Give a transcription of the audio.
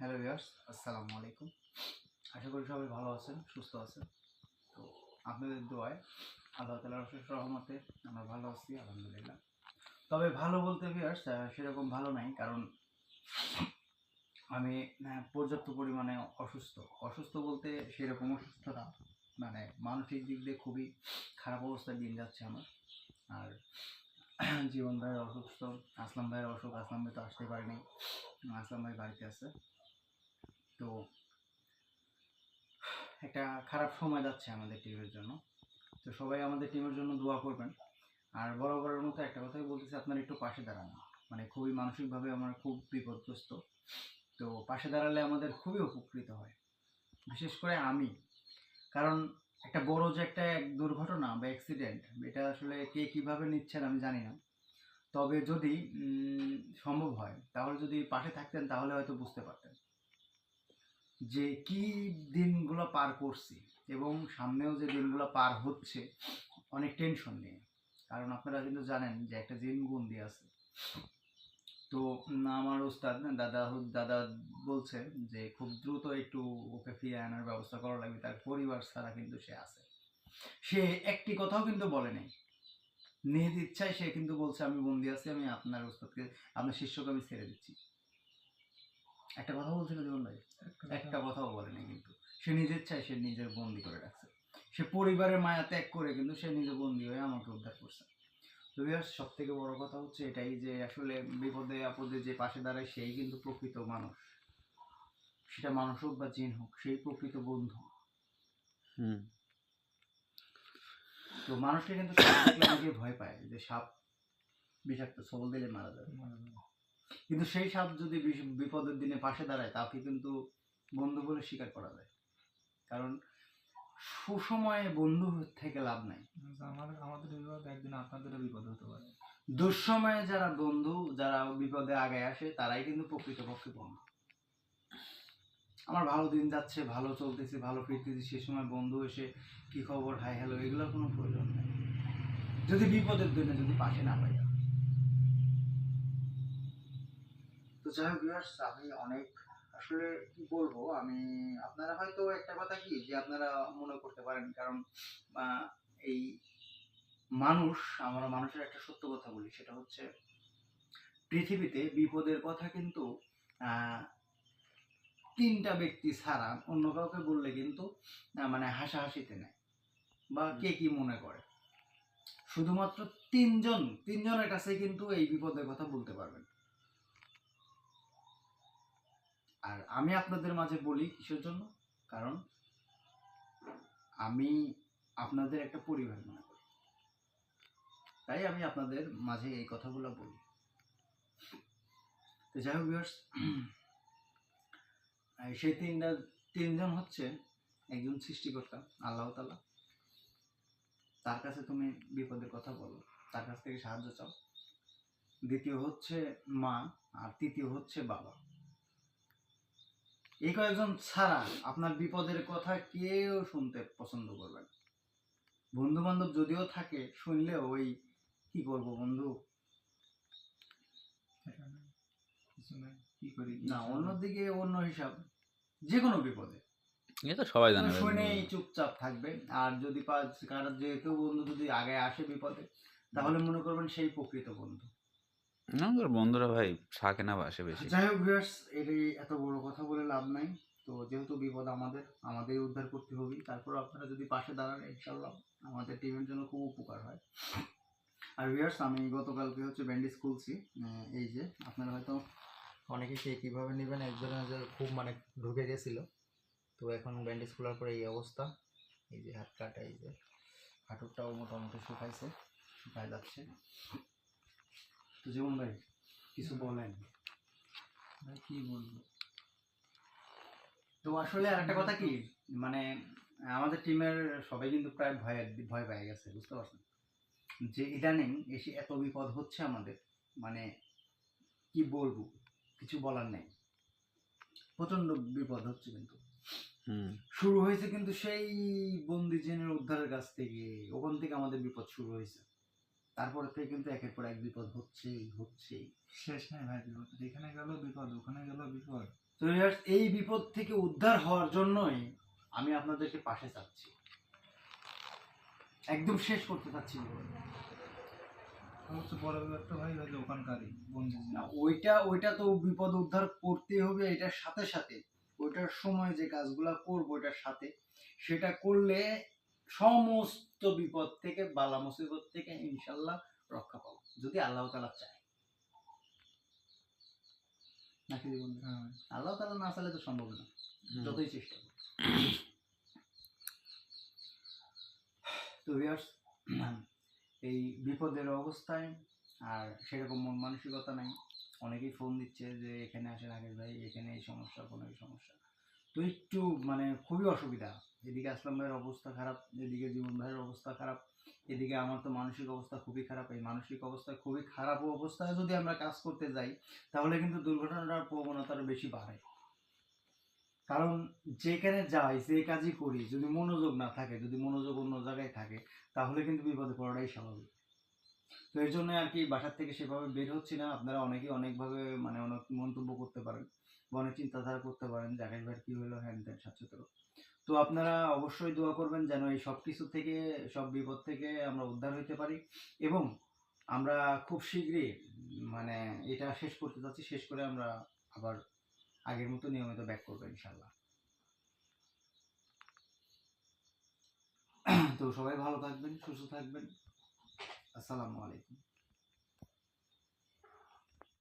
Hello viewers, আসসালামু আলাইকুম। আশা করি সবাই ভালো আছেন, সুস্থ আছেন। তো আপনাদের দোয়ায় আল্লাহ অশেষ রহমতে আমরা ভালো আছি, আলহামদুলিল্লাহ। তবে ভালো বলতে ভিউয়ার্স সেরকম ভালো নাই, কারণ আমি পর্যাপ্ত পরিমাণে অসুস্থ। অসুস্থ বলতে সেরকম অসুস্থ না মানে মানসিক দিক দিয়ে খুবই খারাপ অবস্থায় দিন যাচ্ছে আমার। আর জীবন ভাইয়ের অসুস্থ, আসলাম ভাইয়ের অসুখ, আসলাম ভাই তো আসতে পারেনি, আসলাম ভাই বাড়িতে আছে। তো একটা খারাপ সময় যাচ্ছে আমাদের টিমের জন্য। তো সবাই আমাদের টিমের জন্য দোয়া করবেন। আর বরাবরের মতো একটা কথাই বলতেছি, আপনারা একটু পাশে দাঁড়ান। মানে খুবই মানসিকভাবে আমার খুব বিপদগ্রস্ত। তো পাশে দাঁড়ালে আমাদের খুবই উপকৃত হয়। বিশেষ করে আমি। কারণ একটা বড় যে একটা এক দুর্ঘটনা বা অ্যাক্সিডেন্ট এটা আসলে কে কীভাবে নিচ্ছেন আমি জানি না। তবে যদি সম্ভব হয়, তাহলে যদি পাশে থাকতেন, তাহলে হয়তো বুঝতে পারতেন। যে কি দিনগুলো পার করছি এবং সামনেও যে দিনগুলো পার হচ্ছে, অনেক টেনশন নিয়ে। কারণ আপনারা কিন্তু জানেন যে একটা জিন বন্দি আছে। তো আমার ওস্তাদ, দাদা দাদা বলছে যে খুব দ্রুত একটু ওকে ফিরে আনার ব্যবস্থা করা লাগবে। তার পরিবার ছাড়া কিন্তু সে আছে। সে একটি কথাও কিন্তু বলে নাই। নিজ ইচ্ছায় সে কিন্তু বলছে, আমি বন্দি আছি, আমি আপনার ওস্তাদকে, আপনার শিষ্যকে আমি ছেড়ে দিচ্ছি। একটা কথা বলছিল জীবন ভাই? একটা কথাও বলেনি কিন্তু। সে নিজের চাই সে নিজের বন্দি করে রাখছে। সে পরিবারের মায়া ত্যাগ করে কিন্তু সে নিজে বন্দি হয়ে আমাকে উদ্ধার করছে। তো সব থেকে বড় কথা হচ্ছে এটাই যে আসলে বিপদে আপদে যে পাশে দাঁড়ায় সেই কিন্তু প্রকৃত মানুষ। সেটা মানুষ হোক বা জিন হোক সেই প্রকৃত বন্ধু। হুম। তো মানুষকে কিন্তু সাপ দেখলে অনেকেই ভয় পায় যে সাপ বিষাক্ত সবল দিলে মারা যাবে। কিন্তু সেই সাপ যদি বিপদের দিনে পাশে দাঁড়ায় তাকে কিন্তু বন্ধু বলে স্বীকার করা যায়। কারণ সুসময়ে বন্ধু থেকে লাভ নাই। আমার আমাদের বিপদ একদিন আপনাদেরও বিপদ হতে পারে। দুঃসময়ে যারা বন্ধু যারা বিপদে আগে আসে তারাই কিন্তু প্রকৃতপক্ষে বন্ধু। আমার ভালো দিন যাচ্ছে ভালো চলতেছে ভালো ফিরতেছি সে সময় বন্ধু এসে কি খবর হাই হ্যালো এগুলোর কোনো প্রয়োজন নেই। যদি বিপদের দিনে যদি পাশে না পাই। তো যাই হোক আমি অনেক আসলে কি বলব আমি আপনারা হয়তো একটা কথা কি যে আপনারা মনে করতে পারেন কারণ এই মানুষ আমরা মানুষের একটা সত্য কথা বলি সেটা হচ্ছে পৃথিবীতে বিপদের কথা কিন্তু আহ, তিনটা ব্যক্তি ছাড়া অন্য কাউকে বললে কিন্তু মানে হাসাহাসিতে নেয় বা কে কি মনে করে? শুধুমাত্র তিনজন তিনজনের কাছে কিন্তু এই বিপদের কথা বলতে পারবেন। আর আমি আপনাদের মাঝে বলি কিসের জন্য? কারণ আমি আপনাদের একটা পরিবার মনে করি। তাই আমি আপনাদের মাঝে এই কথাগুলো বলি। তো যাই হোক সেই তিনটা, তিনজন হচ্ছে একজন সৃষ্টিকর্তা, আল্লাহ তালা তার কাছে তুমি বিপদের কথা বলো, তার কাছ থেকে সাহায্য চাও। দ্বিতীয় হচ্ছে মা, আর তৃতীয় হচ্ছে বাবা। এই কয়েকজন ছাড়া আপনার বিপদের কথা কেউ শুনতে পছন্দ করবে না। বন্ধু বান্ধব যদিও থাকে শুনলে ওই কি করব বন্ধু? কিছু নাই কি করি না অন্যদিকে অন্য হিসাব যে কোনো বিপদে। এ সবাই জানে শুনেই চুপচাপ থাকবে। আর যদি পা- কারও যে কেউ বন্ধু যদি আগে আসে বিপদে তাহলে মনে করবেন সেই প্রকৃত বন্ধু। আমাদের বন্ধুরা ভাই থাকে না বাসে বেশি। যাই হোক ভিউয়ার্স এটাই এত বড় কথা বলে লাভ নাই। তো যেহেতু বিপদ আমাদের আমাদের উদ্ধার করতে হবে। তারপর আপনারা যদি পাশে দাঁড়ান ইনশাল্লাহ আমাদের টিমের জন্য খুব উপকার হয়। আর ভিউয়ার্স আমি গতকালকে হচ্ছে ব্যান্ডেজ খুলছি। এই যে আপনারা হয়তো অনেকে কে কীভাবে নেবেন একজনের খুব মানে ঢুকে গেছিল। তো এখন ব্যান্ডেজ খোলার পরে এই অবস্থা। এই যে হাত কাটা এই যে হাঁটুরটাও মোটামুটি শুকাইছে শুকায় যাচ্ছে। জীবন ভাই কিছু বলেন। কি বলব? তো আসলে আর একটা কথা কি মানে আমাদের টিমের সবাই কিন্তু প্রায় ভয় ভয় পেয়ে গেছে বুঝতে পারছেন? যে ইদানিং এসে এত বিপদ হচ্ছে আমাদের মানে কি বলব? কিছু বলার নেই। প্রচণ্ড বিপদ হচ্ছে কিন্তু। হুম। শুরু হয়েছে কিন্তু সেই বন্দি জেনের উদ্ধারের কাছ থেকে ওখান থেকে আমাদের বিপদ শুরু হয়েছে। তারপরে থেকে কিন্তু একের পর এক বিপদ হচ্ছেই হচ্ছেই। শেষ নাই ভাই বিপদ এখানে গেল বিপদ ওখানে গেল বিপদ। তো এই বিপদ থেকে উদ্ধার হওয়ার জন্যই আমি আপনাদেরকে পাশে চাচ্ছি। একদম শেষ করতে চাচ্ছি বড় বিপদটা ভাই হলো ওখানকারই না ওইটা ওইটা তো বিপদ উদ্ধার করতেই হবে এটার সাথে সাথে ওইটার সময় যে কাজগুলা করব ওইটার সাথে সেটা করলে সমস্ত বিপদ থেকে বালা মুসিবত থেকে ইনশাল্লাহ রক্ষা পাবো যদি আল্লাহ তালা চায়। নাকি বন্ধু? হ্যাঁ। আল্লাহ তালা না চাইলে তো সম্ভব না। যতই চেষ্টা করি তো viewers, এই বিপদের অবস্থায় আর সেরকম মন মানসিকতা নাই। অনেকেই ফোন দিচ্ছে যে এখানে আসেন আগে ভাই এখানে এই সমস্যা কোনো এই সমস্যা তো একটু মানে খুবই অসুবিধা। এদিকে আসলাম ভাইয়ের অবস্থা খারাপ এদিকে জীবন ভাইয়ের অবস্থা খারাপ, এদিকে আমার তো মানসিক অবস্থা খুবই খারাপ। এই মানসিক অবস্থা খুবই খারাপ অবস্থায় যদি আমরা কাজ করতে যাই, তাহলে কিন্তু দুর্ঘটনার প্রবণতা আরও বেশি বাড়ে। কারণ যেখানে যাই, যে কাজই করি, যদি মনোযোগ না থাকে, যদি মনোযোগ অন্য জায়গায় থাকে, তাহলে কিন্তু বিপদে পড়াটাই স্বাভাবিক। তো এই জন্য আর কি বাসার থেকে সেভাবে বের হচ্ছি না। আপনারা অনেকেই অনেকভাবে মানে অনেক মন্তব্য করতে পারেন। অনেক চিন্তাধারা করতে পারেন জাকের ভাই কি হলো, হ্যান ত্যান সাতশো তো। আপনারা অবশ্যই দোয়া করবেন যেন এই সব কিছু থেকে, সব বিপদ থেকে আমরা উদ্ধার হইতে পারি এবং আমরা খুব শীঘ্রই মানে এটা শেষ করতে চাচ্ছি শেষ করে আমরা আবার আগের মতো নিয়মিত ব্যাক করব ইনশাল্লাহ তো সবাই ভালো থাকবেন, সুস্থ থাকবেন। আসসালামু আলাইকুম।